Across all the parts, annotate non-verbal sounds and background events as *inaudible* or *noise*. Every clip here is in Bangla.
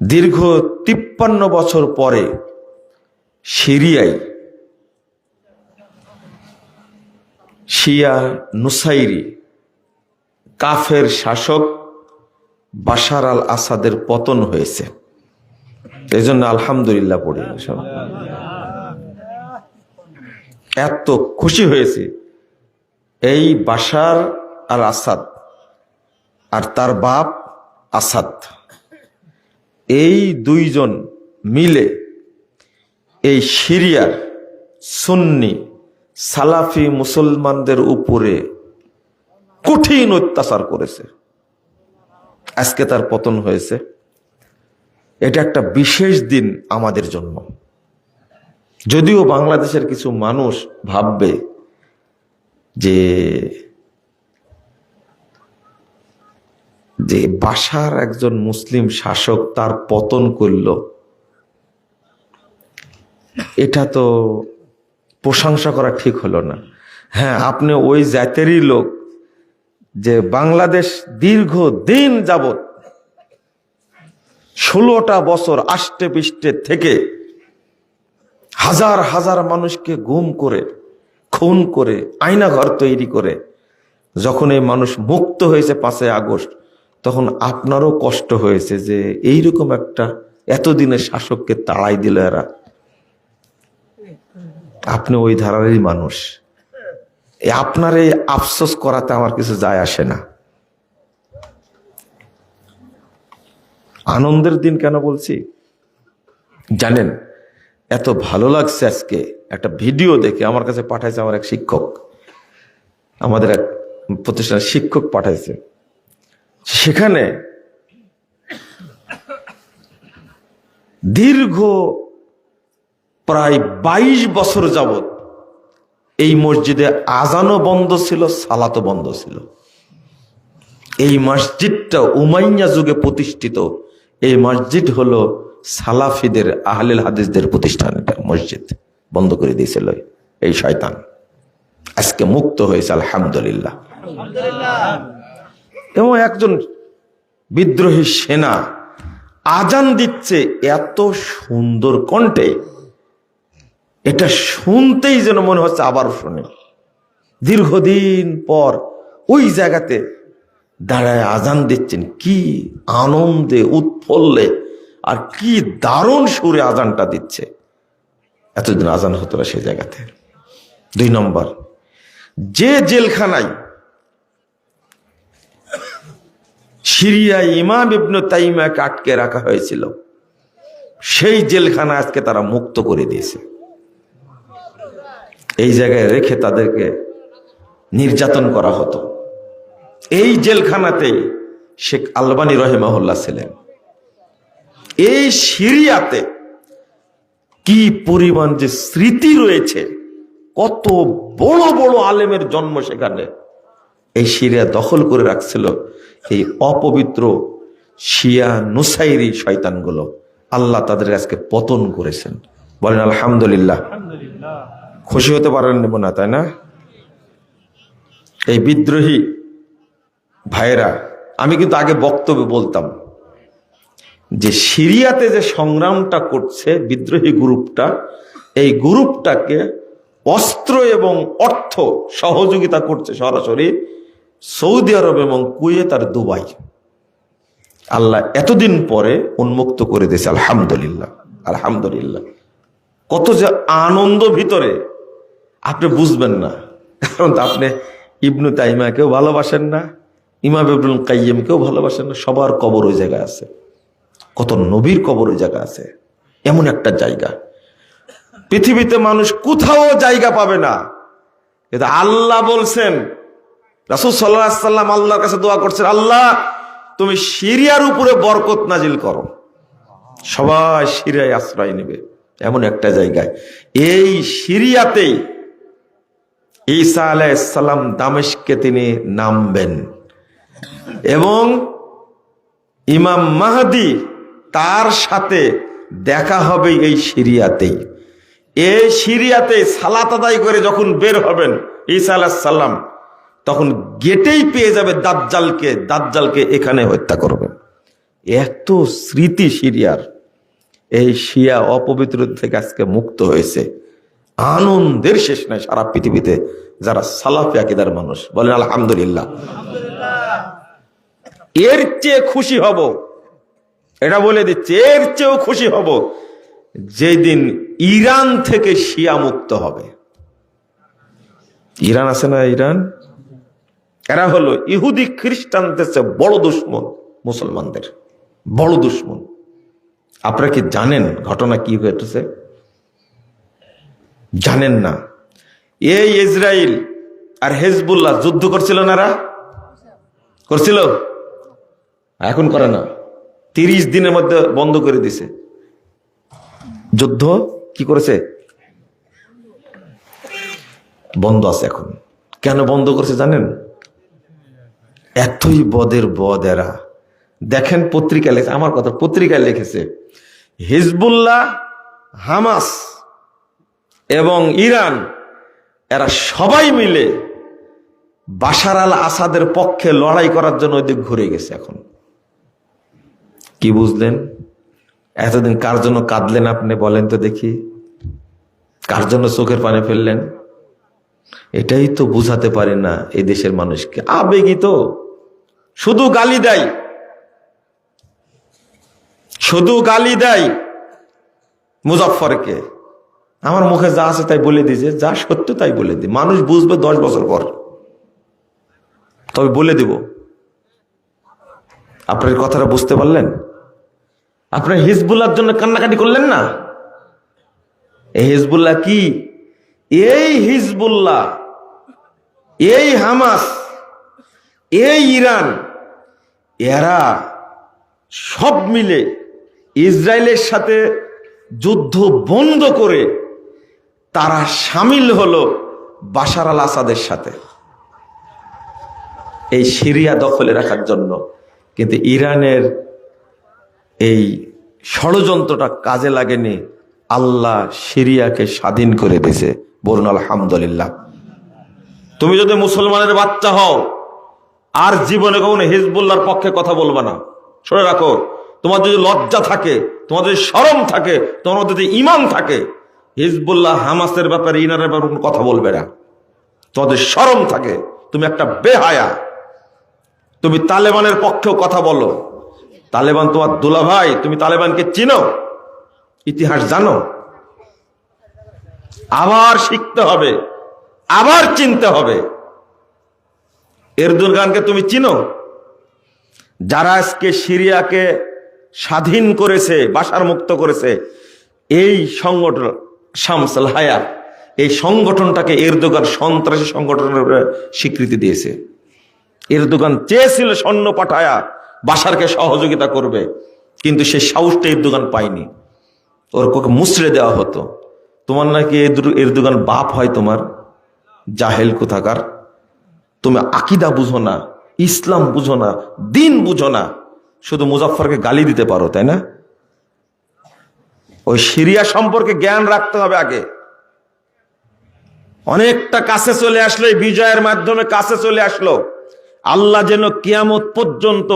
দীর্ঘ তিপ্পান্ন বছর পরে সিরিয়ায় শিয়া নুসাইরি কাফের শাসক বাশার আল আসাদের পতন হয়েছে। এই জন্য আলহামদুলিল্লাহ পড়ি। এত খুশি হয়েছে। এই বাশার আল আসাদ আর তার বাপ আসাদ। এই দুইজন মিলে এই সিরিয়ার সুন্নি সালাফি মুসলমানদের উপরে কঠিন অত্যাচার করেছে। আজকে তার পতন হয়েছে। এটা একটা বিশেষ দিন আমাদের জন্য। যদিও বাংলাদেশের কিছু মানুষ ভাববে যে যে বাসার একজন মুসলিম শাসক তার পতন করল। এটা তো প্রশংসা করা ঠিক হলো না। হ্যাঁ আপনি ওই জাতেরই লোক যে বাংলাদেশ দীর্ঘ দিন যাবত ষোলোটা বছর আষ্টে পিষ্টে থেকে হাজার হাজার মানুষকে গুম করে, খুন করে আয়না ঘর তৈরি করে, যখন এই মানুষ মুক্ত হয়েছে পাঁচই আগস্ট তখন আপনারও কষ্ট হয়েছে যে এইরকম একটা এতদিনের শাসককে তাড়াই দিল এরা। আপনি ওই ধারারই মানুষ। আপনার এই আফসোস করাতে আমার কিছু যায় আসে না। আনন্দের দিন কেন বলছি? জানেন, এত ভালো লাগছে আজকে একটা ভিডিও দেখে আমার কাছে পাঠাইছে আমার এক শিক্ষক। আমাদের এক প্রতিষ্ঠানের শিক্ষক পাঠাইছে। সেখানে দীর্ঘ প্রায় বাইশ বছর যাবত এই মসজিদে আজানও বন্ধ ছিল, সালাতও বন্ধ ছিল। এই মসজিদটা উমাইয়া যুগে প্রতিষ্ঠিত। এই মসজিদ হলো সালাফিদের, আহলিল হাদিসদের প্রতিষ্ঠান। এটা মসজিদ বন্ধ করে দিয়েছিল এই শয়তান। আজকে মুক্ত হয়েছে আলহামদুলিল্লাহ। এবং একজন বিদ্রোহী সেনা আজান দিচ্ছে এত সুন্দর কণ্ঠে। এটা শুনতেই যেন মনে হচ্ছে আবার শুনে। দীর্ঘদিন পর ওই জায়গাতে দাঁড়ায় আজান দিচ্ছেন। কি আনন্দে, উৎফল্লে আর কি দারুণ সুরে আজানটা দিচ্ছে। এতদিন আজান হতো না সেই জায়গাতে। দুই নম্বর, যে জেলখানায় সিরিয়ায় ইমাম ইবনু তাইমাকে আটকে রাখা হয়েছিল। সেই জেলখানা আজকে তারা মুক্ত করে দিয়েছে। এই জায়গায় রেখে তাদেরকে নির্যাতন করা হতো। এই জেলখানাতেই শেখ আলবানী রহেমাহুল্লাহ ছিলেন। এই সিরিয়াতে কি পরিমাণ যে স্মৃতি রয়েছে, কত বড় বড় আলেমের জন্ম সেখানে। এই সিরিয়া দখল করে রাখছিল এই অপবিত্র শিয়া নুসাইরি শয়তানগুলো। আল্লাহ তাদের আজকে পতন করেছেন। বলেন, আলহামদুলিল্লাহ। খুশি হতে পারেন নেব না তাই না? এই বিদ্রোহী ভাইয়েরা, আমি কিন্তু আগে বক্তব্য বলতাম যে সিরিয়াতে যে সংগ্রামটা করছে বিদ্রোহী গ্রুপটা, এই গ্রুপটাকে অস্ত্র এবং অর্থ সহযোগিতা করছে সরাসরি সৌদি আরব এবং কুয়েত আর দুবাই। আল্লাহ এতদিন পরে উন্মুক্ত করে দিয়েছে, আলহামদুলিল্লাহ আলহামদুলিল্লাহ। কত যে আনন্দ ভিতরে, আপনি বুঝবেন না। কারণ আপনি ইবনু তাইমাকেও ভালোবাসেন না, ইমাম ইবনুল কাইয়িমকেও ভালোবাসেন না, সবার কবর ওই জায়গায় আছে। কত নবীর কবর ওই জায়গা আছে। এমন একটা জায়গা। পৃথিবীতে মানুষ কোথাও জায়গা পাবে না। আল্লাহ বলছেন রাসুল সাল্লাম আল্লাহর কাছে দোয়া করছেন, আল্লাহ, তুমি সিরিয়ার উপরে বরকত নাজিল করো। সবাই সিরিয়ায় আশ্রয় নেবে, এমন একটা জায়গায়। এই সিরিয়াতেই ঈসা আলাইসাল্লাম দামেশকে তিনি নামবেন এবং ইমাম মাহাদি তার সাথে দেখা হবে এই সিরিয়াতেই। এই সিরিয়াতে সালাত আদায় করে যখন বের হবেন ঈসা আলাহিসাল্লাম তখন গেটেই পেয়ে যাবে দাজ্জালকে দাজ্জালকে এখানে হত্যা করবে। এত স্মৃতি সিরিয়ার। এই শিয়া অপবিত্র থেকে আজকে মুক্ত হয়েছে। আনন্দের শেষ নাই সারা পৃথিবীতে যারা সালাফি আকিদার মানুষ। বলেন, আলহামদুলিল্লাহ। এর চেয়ে খুশি হব। এটা বলে দিচ্ছে, এর চেয়েও খুশি হব যেদিন ইরান থেকে শিয়া মুক্ত হবে। ইরান আছে না ইরান? এরা হলো ইহুদি খ্রিস্টানদের চেয়ে বড় দুশ্মন, মুসলমানদের বড় দুশ্মন। আপনারা কি জানেন ঘটনা কি ঘটেছে? জানেন না। এই ইসরায়েল আর হেজবুল্লাহ যুদ্ধ করছিল না এরা? করছিল? এখন করে না। তিরিশ দিনের মধ্যে বন্ধ করে দিছে। যুদ্ধ কি করেছে? বন্ধ আছে এখন। কেন বন্ধ করেছে জানেন? এতই বদের বদ এরা দেখেন পত্রিকা লেখে আমার কথা, পত্রিকায় লিখেছে, হিজবুল্লাহ, হামাস এবং ইরান, এরা সবাই মিলে বাশার আল আসাদের পক্ষে লড়াই করার জন্য ওইদিক ঘুরে গেছে এখন। কি বুঝলেন? এতদিন কার জন্য কাঁদলেন আপনি বলেন তো দেখি। কার জন্য চোখের পানে ফেললেন? এটাই তো বুঝাতে পারে না এই দেশের মানুষকে। আবেগই তো। শুধু গালি দেয়। শুধু গালি দেয় মুজফরকে আমার মুখে যা আছে তাই বলে দিয়েছে যা সত্য তাই বলে দি। মানুষ বুঝবে দশ বছর পর। তবে বলে দিব। আপনার কথাটা বুঝতে পারলেন? আপনার হিজবুল্লার জন্য কান্নাকাটি করলেন না? এই হিজবুল্লাহ কি? এই হিজবুল্লাহ, এই হামাস, এই ইরান এরা সব মিলে ইসরায়েলের সাথে যুদ্ধ বন্ধ করে তারা সামিল হলো বাশার আল আসাদের সাথে। এই সিরিয়া দখলে রাখার জন্য। কিন্তু ইরানের এই ষড়যন্ত্রটা কাজে লাগেনি। আল্লাহ সিরিয়াকে স্বাধীন করে দিয়েছে। বলুন, আলহামদুলিল্লাহ। তুমি যদি মুসলমানের বাচ্চা হও আর জীবনে কখনো হিজবুল্লাহর পক্ষে কথা বলবা না। শুনে রাখো, তোমার যদি লজ্জা থাকে, তোমার যদি সরম থাকে, তোমার যদি ইমান থাকে, হিজবুল্লাহ হামাসের ব্যাপারে, ইনারের ব্যাপারে কোনো কথা বলবে না। তোমাদের সরম থাকে, তুমি একটা বেহায়া। তুমি তালেবানের পক্ষেও কথা বলো। তালেবান তোমার দুলা ভাই তুমি তালেবানকে চিনো? ইতিহাস জানো? আবার শিখতে হবে, আবার চিনতে হবে। এরদুরগানকে তুমি চিনো? যারা আজকে সিরিয়াকে স্বাধীন করেছে, বাসার মুক্ত করেছে, এই সংগঠন শামসাল হায়া এই সংগঠনটাকে এরদোগান সন্ত্রাসী সংগঠনের স্বীকৃতি দিয়েছে। এরদোগান চেয়েছিল সৈন্য পাঠায়া বাসারকে সহযোগিতা করবে, কিন্তু সে সাহসটা এরদোগান পায়নি। ওর কোকে মুচড়ে দেওয়া হতো। তোমার নাকি এর এরদোগান বাপ হয় তোমার? জাহেল কোথাকার? তুমি আকিদা বুঝো না, ইসলাম বুঝো না, দিন বুঝো না, শুধু মুজাফরকে গালি দিতে পারো, তাই না? ওই সিরিয়া সম্পর্কে জ্ঞান রাখতে হবে আগে। অনেকটা কাছে চলে আসলো, এই বিজয়ের মাধ্যমে কাছে চলে আসলো। আল্লাহ যেন কিয়ামত পর্যন্ত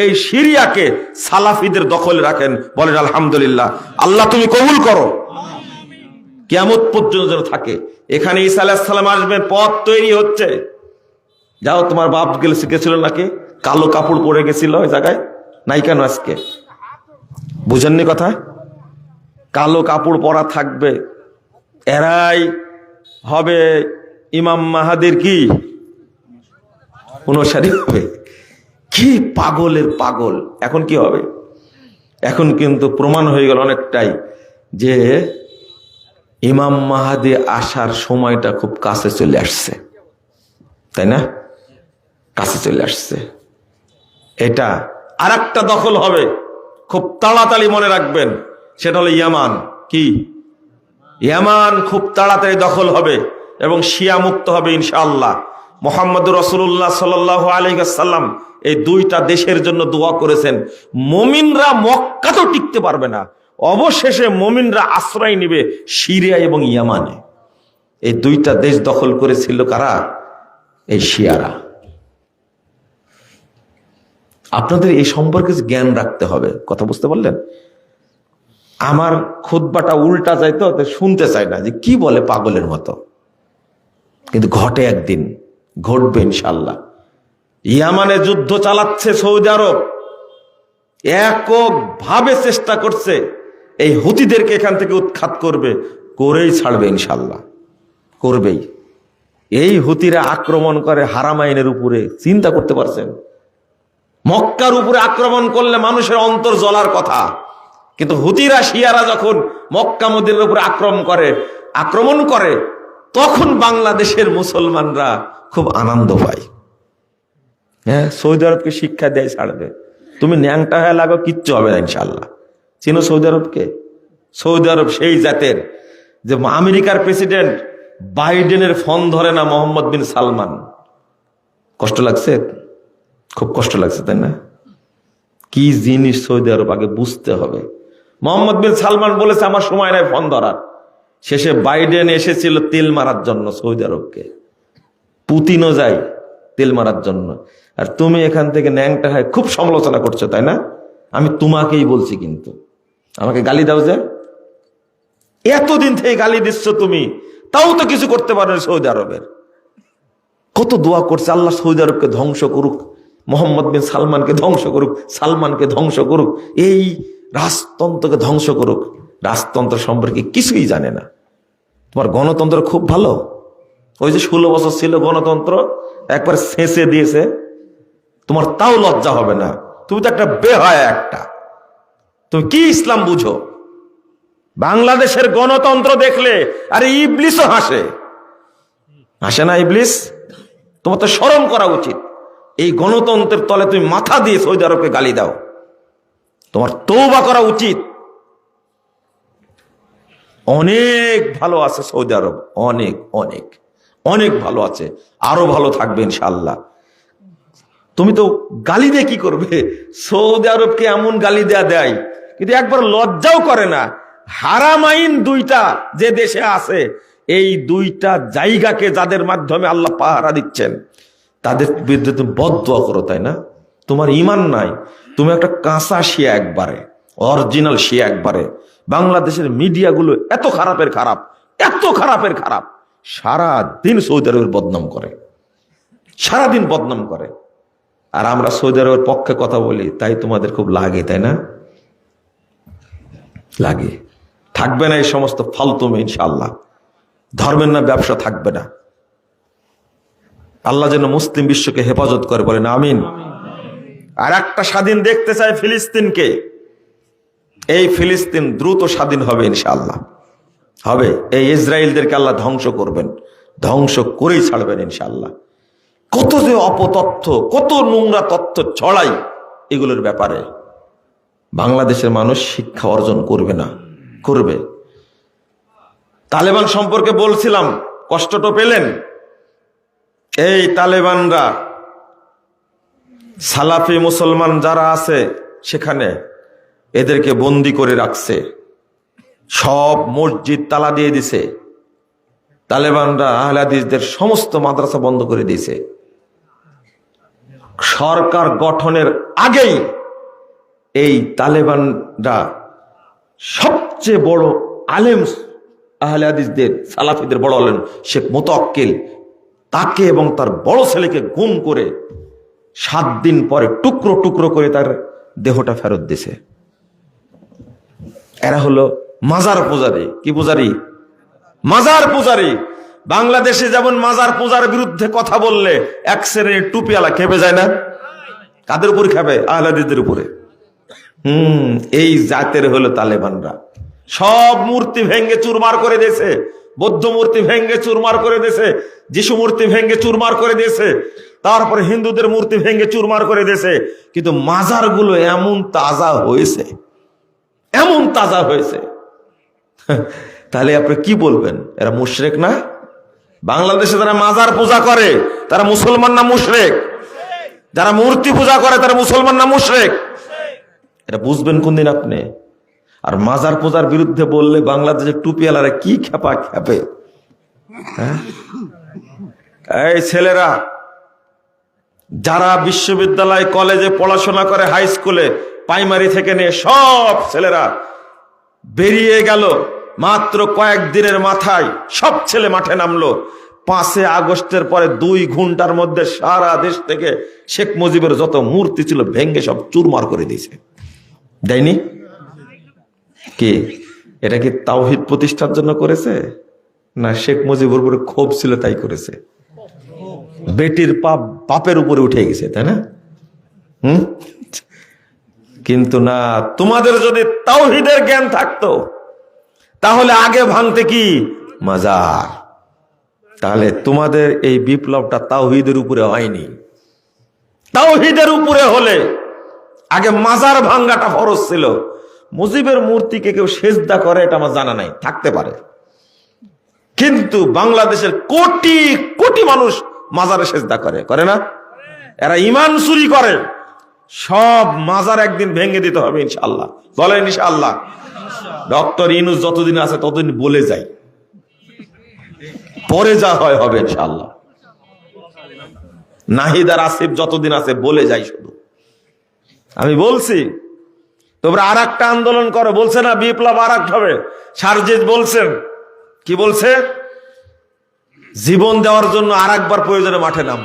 এই সিরিয়াকে সালাফিদের দখলে রাখেন, বলেন আলহামদুলিল্লাহ। আল্লাহ তুমি কবুল করো। কিয়ামত পর্যন্ত যেন থাকে। এখানে ঈসা আলাহিসাল্লাম আসবেন পথ তৈরি হচ্ছে। যাও, তোমার বাপ গেলে শিখেছিল নাকি? কালো কাপড় পরে গেছিল ওই জায়গায়? নাই কেন আজকে? বুঝেননি কথা? কালো কাপড় পরা থাকবে। এরাই হবে ইমাম মাহাদির কি? অনুসারী হবে। কি পাগলের পাগল? এখন কি হবে? এখন কিন্তু প্রমাণ হয়ে গেল অনেকটাই যে ইমাম মাহাদি আসার সময়টা খুব কাছে চলে আসছে। তাই না? কাছে চলে আসছে। এটা আর একটা দখল হবে। খুব তাড়াতাড়ি মনে রাখবেন, সেটা হলো ইয়ামান। কি? ইয়ামান খুব তাড়াতাড়ি দখল হবে এবং শিয়া মুক্ত হবে ইনশাআল্লাহ। মোহাম্মদ রসুল্লাহ সাল আলহাম এই দুইটা দেশের জন্য দোয়া করেছেন। মমিনরা মক্কাতেও টিকতে পারবে না। অবশেষে মমিনরা আশ্রয় নিবে সিরিয়া এবং ইয়ামানে। এই দুইটা দেশ দখল করেছিল কারা? এই শিয়ারা। আপনাদের এই সম্পর্কে জ্ঞান রাখতে হবে, কথা বুঝতে পারলেন? আমার খুদ্বাটা উল্টা যাইতো তো শুনতে চাই না যে কি বলে পাগলের মতো। কিন্তু ঘটে একদিন, ঘটবে ইনশাল্লাহ ইয়ামানে যুদ্ধ চালাচ্ছে সৌদি আরব, এককভাবে চেষ্টা করছে, এই হুতিদেরকে এখান থেকে উৎখাত করবে, করেই ছাড়বে ইনশাল্লাহ করবেই। এই হুতিরা আক্রমণ করে হারামাইনের উপরে, চিন্তা করতে পারছেন? মক্কার উপরে আক্রমণ করলে মানুষের অন্তর জ্বলার কথা। কিন্তু হুতিরা, শিয়ারা যখন মক্কা মদিনের উপরে আক্রমণ করে আক্রমণ করে, তখন বাংলাদেশের মুসলমানরা খুব আনন্দ পায়। হ্যাঁ সৌদি আরবকে শিক্ষা দেয়, ছাড়বে। তুমি ন্যাংটা হয়ে লাগো, কিচ্ছু হবে না ইনশাল্লাহ চিনো সৌদি আরবকে? সৌদি আরব সেই জাতের যে আমেরিকার প্রেসিডেন্ট বাইডেনের ফোন ধরে না মোহাম্মদ বিন সালমান। কষ্ট লাগছে? খুব কষ্ট লাগছে, তাই না? কি জিনিস সৌদি আরব আগে বুঝতে হবে। মোহাম্মদ বিন সালমান বলেছে, আমার সময় নাই ফোন ধরার। শেষে বাইডেন এসেছিল তেল মারার জন্য সৌদি আরবকে। পুতিনও যায় তেল মারার জন্য। আর তুমি এখান থেকে ন্যাংটা হয় খুব সমালোচনা করছ, তাই না? আমি তোমাকেই বলছি কিন্তু। আমাকে গালি দাও যে। এতদিন থেকে গালি দিচ্ছ তুমি, তাও তো কিছু করতে পারো সৌদি আরবের। কত দোয়া করছে, আল্লাহ সৌদি আরবকে ধ্বংস করুক। মোহাম্মদ বিন সালমানকে ধ্বংস করুক, সালমানকে ধ্বংস করুক, এই রাজতন্ত্রকে ধ্বংস করুক, রাজতন্ত্র সম্পর্কে কিছুই জানে না। তোমার গণতন্ত্র খুব ভালো? ওই যে ষোলো বছর ছিল গণতন্ত্র, একবার শেষে দিয়েছে, তোমার তাও লজ্জা হবে না। তুমি তো একটা বেহায় একটা। তুমি কি ইসলাম বুঝো? বাংলাদেশের গণতন্ত্র দেখলে, আরে ইবলিসও হাসে। হাসে না ইবলিস? তোমার তো স্মরণ করা উচিত। এই গণতন্ত্রের তলে তুমি মাথা দিয়ে সৌদি আরবকে গালি দাও। তোমার তৌবা করা উচিত। অনেক ভালো আছে সৌদি আরব, অনেক অনেক অনেক ভালো আছে, আরও ভালো থাকবে ইনশাল্লাহ তুমি তো গালি দিয়ে কি করবে? সৌদি আরবকে এমন গালি দেয়া দেয়, কিন্তু একবার লজ্জাও করে না। হারামাইন দুইটা যে দেশে আছে, এই দুইটা জায়গাকে যাদের মাধ্যমে আল্লাহ পাহারা দিচ্ছেন। তাদের বিরুদ্ধে তুমি বদয়া করো, তাই না? তোমার ইমান নাই। তুমি একটা কাঁচা শিয়া একবারে অরিজিনাল শিয়া একবারে। বাংলাদেশের মিডিয়াগুলো এত খারাপের খারাপ, এত খারাপের খারাপ। সারা দিন সৌদি আরবের বদনাম করে। সারাদিন বদনাম করে। আর আমরা সৌদি আরবের পক্ষে কথা বলি, তাই তোমাদের খুব লাগে, তাই না? লাগে। থাকবে না এই সমস্ত ফালতুমে ইনশাল্লাহ ধর্মের না, ব্যবসা থাকবে না। আল্লাহ যেন মুসলিম বিশ্বকে হেফাজত করে, বলেন আমিন। আর একটা স্বাধীন দেখতে চায় ফিলিস্তিনকে। এই ফিলিস্তিন দ্রুত স্বাধীন হবে ইনশাল্লাহ হবে। এই ইসরায়েলদেরকে আল্লাহ ধ্বংস করবেন। ধ্বংস করেই ছাড়বেন ইনশাল্লাহ কত যে অপতথ্য, কত নোংরা তথ্য ছড়াই এগুলোর ব্যাপারে। বাংলাদেশের মানুষ শিক্ষা অর্জন করবে না, করবে। তালেবান সম্পর্কে বলছিলাম কষ্ট তো পেলেন? এই তালেবানরা, সালাফি মুসলমান যারা আছে সেখানে এদেরকে বন্দি করে রাখছে। সব মসজিদ তালা দিয়ে দিছে। তালেবানরা আহলাদিসদের সমস্ত মাদ্রাসা বন্ধ করে দিয়েছে। সরকার গঠনের আগেই এই তালেবানরা সবচেয়ে বড় আলেম আহলে হাদিসদের সালাফিদের বড় আলেম শেখ মোতাক্কিল তাকে এবং তার বড় ছেলেকে গুম করে সাত দিন পরে টুকরো টুকরো করে তার দেহটা ফেরত দিছে। এরা হলো মাজার পূজারি। কি পূজারি? মাজার পূজারি। বাংলাদেশে যেমন মাজার পূজার বিরুদ্ধে কথা বললে এক শ্রেণির টুপিওয়ালা খেপে যায় না? কাদের উপর খেপে? আহলাদিদের উপরে। হুম, এই জাতের হলো তালেবানরা। সব মূর্তি ভেঙ্গে চুরমার করে দিয়েছে। বৌদ্ধ মূর্তি ভেঙ্গে চুরমার করে দিয়েছে, যিশু মূর্তি ভেঙ্গে চুরমার করে দিয়েছে, তারপরে হিন্দুদের মূর্তি ভেঙ্গে চুরমার করে দিয়েছে, কিন্তু মাজারগুলো এমন তাজা হয়েছে, এমন তাজা হয়েছে। *laughs* তাহলে আপনি কি বলবেন? এরা মুশরেক না? বাংলাদেশে যারা মাজার পূজা করে, তারা মুসলমান না মুশরেক? যারা মূর্তি পূজা করে, তারা মুসলমান না মুশরেক? এটা বুঝবেন কোনদিন আপনি? আর মাজার পূজার বিরুদ্ধে বললে বাংলাদেশের টুপিওয়ালারা কি খেপা খেপে? হ্যাঁ? এই ছেলেরা, যারা বিশ্ববিদ্যালয়, কলেজে পড়াশোনা করে, হাই স্কুলে, প্রাইমারি থেকে নিয়ে সব ছেলেরা বেরিয়ে গেল। মাত্র কয়েকদিনের মাথায় সব ছেলে মাঠে নামলো। পাঁচে আগস্টের পরে দুই ঘণ্টার মধ্যে সারা দেশ থেকে শেখ মুজিবের যত মূর্তি ছিল ভেঙ্গে সব চুরমার করে দিয়েছে। দেয়নি? কি এটা কি তাওহিদ প্রতিষ্ঠার জন্য করেছে? না শেখ মুজিবুর উপরে ক্ষোভ ছিল তাই করেছে? বেটির পাপ বাপের উপরে উঠে গেছে, তাই না? হুম? কিন্তু না, তোমাদের যদি তাওহিদের জ্ঞান থাকতো, তাহলে আগে ভাঙতে কি? মাজার। তাহলে তোমাদের এই বিপ্লবটা তাওহিদের উপরে হয়নি। তাওহিদের উপরে হলে আগে মাজার ভাঙ্গাটা ফরজ ছিল। মুজিবের মূর্তিকে কেউ সেজদা করে, এটা আমার জানা নাই, থাকতে পারে। কিন্তু বাংলাদেশের কোটি কোটি মানুষ মাজারে সেজদা করে করে না? এরা ইমান চুরি করে। সব মাজার একদিন ভেঙে দিতে হবে ইনশাল্লাহ বলেন ইনশাল্লাহ ডক্টর ইনুস যতদিন আছে ততদিন বলে যাই। পরে যা হয় হবে ইনশাল্লাহ নাহিদার আসিফ যতদিন আছে বলে যাই শুধু। আমি বলছি তোমরা আর একটা আন্দোলন করো। বলছে না, বিপ্লব আর হবে। সারজিৎ বলছেন, কি বলছে? জীবন দেওয়ার জন্য আর একবার প্রয়োজনে মাঠে নাম।